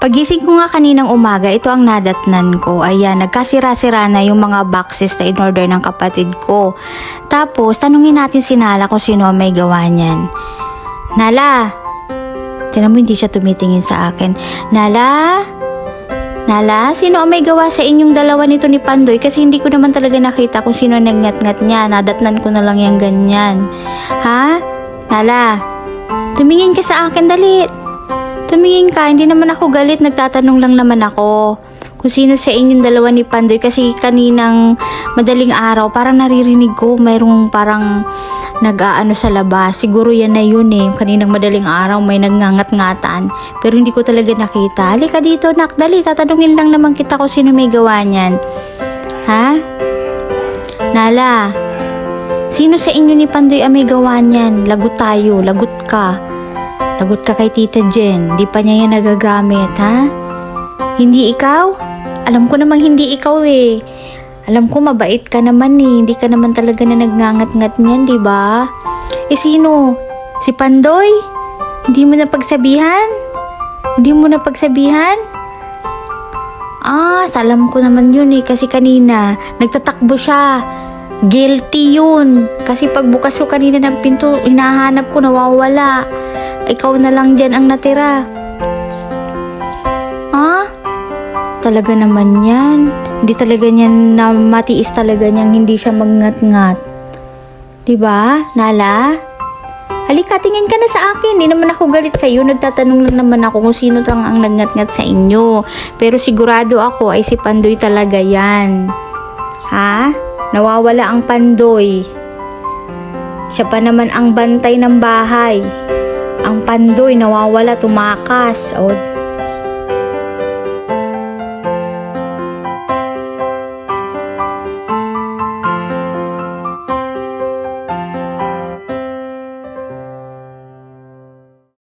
Pagising ko nga kaninang umaga, ito ang nadatnan ko. Ayan, nagkasira-sira na yung mga boxes na in-order ng kapatid ko. Tapos, tanungin natin si Nala kung sino ang may gawa niyan. Nala! Tinan mo, hindi siya tumitingin sa akin. Nala? Nala, sino ang may gawa sa inyong dalawa nito ni Pandoy? Kasi hindi ko naman talaga nakita kung sino nagngat-ngat niya. Nadatnan ko na lang yung ganyan. Ha? Nala, tumingin ka sa akin, dali. Tumingin ka, hindi naman ako galit, nagtatanong lang naman ako. Kung sino sa inyong dalawa ni Pandoy kasi kaninang madaling araw, parang naririnig ko mayroong parang nag-aano sa labas. Siguro yan na yun eh. Kaninang madaling araw may nagngangat-ngatan. Pero hindi ko talaga nakita. Halika dito, nak. Dali, tatanungin lang naman kita kung sino may gawa niyan. Ha? Nala, sino sa inyo ni Pandoy ang may gawa niyan? Lagot tayo, lagot ka. Lagot ka kay Tita Jen. Di pa niya yan nagagamit, ha? Hindi ikaw? Alam ko namang hindi ikaw eh. Alam ko mabait ka naman eh. Hindi ka naman talaga na nagngangat-ngat niyan, di ba? Eh sino? Si Pandoy? Hindi mo na pagsabihan? Hindi mo na pagsabihan? Ah, sa alam ko naman yun eh. Kasi kanina, nagtatakbo siya. Guilty yun. Kasi pagbukas ko kanina ng pinto, hinahanap ko, nawawala. Ikaw na lang dyan ang natira. Ah? Talaga naman yan. Hindi talaga niyan na matiis talaga niyang hindi siya magngat-ngat. 'Di ba, Nala? Halika, tingin ka na sa akin. Hindi naman ako galit sa iyo. Nagtatanong lang naman ako kung sino tang ang nagngat-ngat sa inyo. Pero sigurado ako ay si Pandoy talaga yan. Ha? Nawawala ang Pandoy. Siya pa naman ang bantay ng bahay. Ang Pandoy nawawala, tumakas. O,